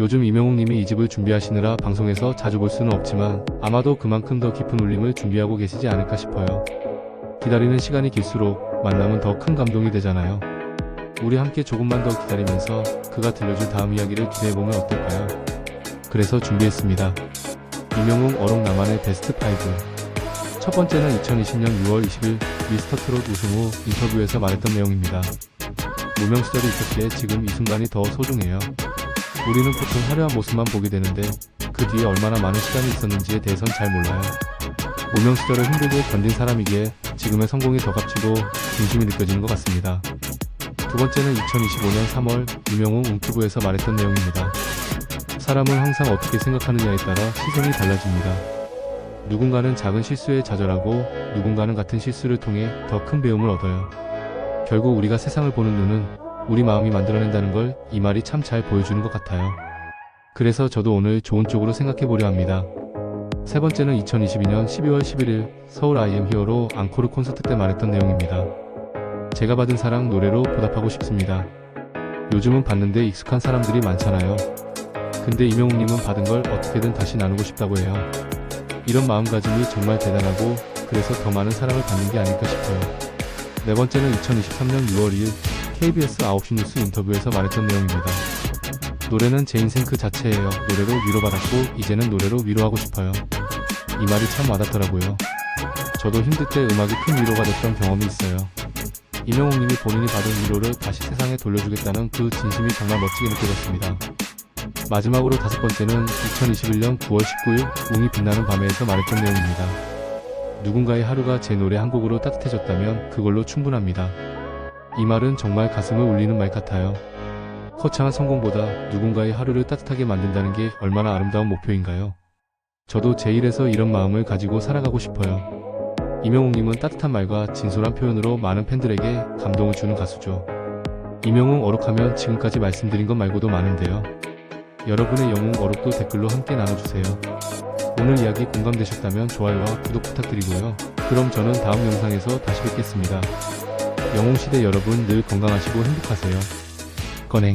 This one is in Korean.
요즘 이명웅님이 이 집을 준비하시느라 방송에서 자주 볼 수는 없지만 아마도 그만큼 더 깊은 울림을 준비하고 계시지 않을까 싶어요. 기다리는 시간이 길수록 만남은 더 큰 감동이 되잖아요. 우리 함께 조금만 더 기다리면서 그가 들려줄 다음 이야기를 기대해보면 어떨까요? 그래서 준비했습니다. 이명웅 어록 나만의 베스트 5. 첫 번째는 2020년 6월 20일 미스터 트롯 우승 후 인터뷰에서 말했던 내용입니다. 무명 시절이 있었기에 지금 이 순간이 더 소중해요. 우리는 보통 화려한 모습만 보게 되는데 그 뒤에 얼마나 많은 시간이 있었는지에 대해선 잘 몰라요. 무명 시절을 힘들게 견딘 사람이기에 지금의 성공이 더 값지고 진심이 느껴지는 것 같습니다. 두 번째는 2025년 3월 유명웅 웅튜브에서 말했던 내용입니다. 사람은 항상 어떻게 생각하느냐에 따라 시선이 달라집니다. 누군가는 작은 실수에 좌절하고 누군가는 같은 실수를 통해 더 큰 배움을 얻어요. 결국 우리가 세상을 보는 눈은 우리 마음이 만들어낸다는 걸 이 말이 참 잘 보여주는 것 같아요. 그래서 저도 오늘 좋은 쪽으로 생각해 보려 합니다. 세 번째는 2022년 12월 11일 서울 IM 히어로 앙코르 콘서트 때 말했던 내용입니다. 제가 받은 사랑 노래로 보답하고 싶습니다. 요즘은 받는데 익숙한 사람들이 많잖아요. 근데 이명웅님은 받은 걸 어떻게든 다시 나누고 싶다고 해요. 이런 마음가짐이 정말 대단하고 그래서 더 많은 사랑을 받는 게 아닐까 싶어요. 네 번째는 2023년 6월 2일 KBS 9시 뉴스 인터뷰에서 말했던 내용입니다. 노래는 제 인생 그 자체예요. 노래로 위로받았고 이제는 노래로 위로하고 싶어요. 이 말이 참 와닿더라고요. 저도 힘들 때 음악이 큰 위로가 됐던 경험이 있어요. 이명웅님이 본인이 받은 위로를 다시 세상에 돌려주겠다는 그 진심이 정말 멋지게 느껴졌습니다. 마지막으로 다섯 번째는 2021년 9월 19일 웅이 빛나는 밤에서 말했던 내용입니다. 누군가의 하루가 제 노래 한 곡으로 따뜻해졌다면 그걸로 충분합니다. 이 말은 정말 가슴을 울리는 말 같아요. 거창한 성공보다 누군가의 하루를 따뜻하게 만든다는 게 얼마나 아름다운 목표인가요? 저도 제 일에서 이런 마음을 가지고 살아가고 싶어요. 이명웅님은 따뜻한 말과 진솔한 표현으로 많은 팬들에게 감동을 주는 가수죠. 이명웅 어록하면 지금까지 말씀드린 것 말고도 많은데요. 여러분의 영웅 어록도 댓글로 함께 나눠주세요. 오늘 이야기 공감되셨다면 좋아요와 구독 부탁드리고요. 그럼 저는 다음 영상에서 다시 뵙겠습니다. 영웅시대 여러분 늘 건강하시고 행복하세요. 건행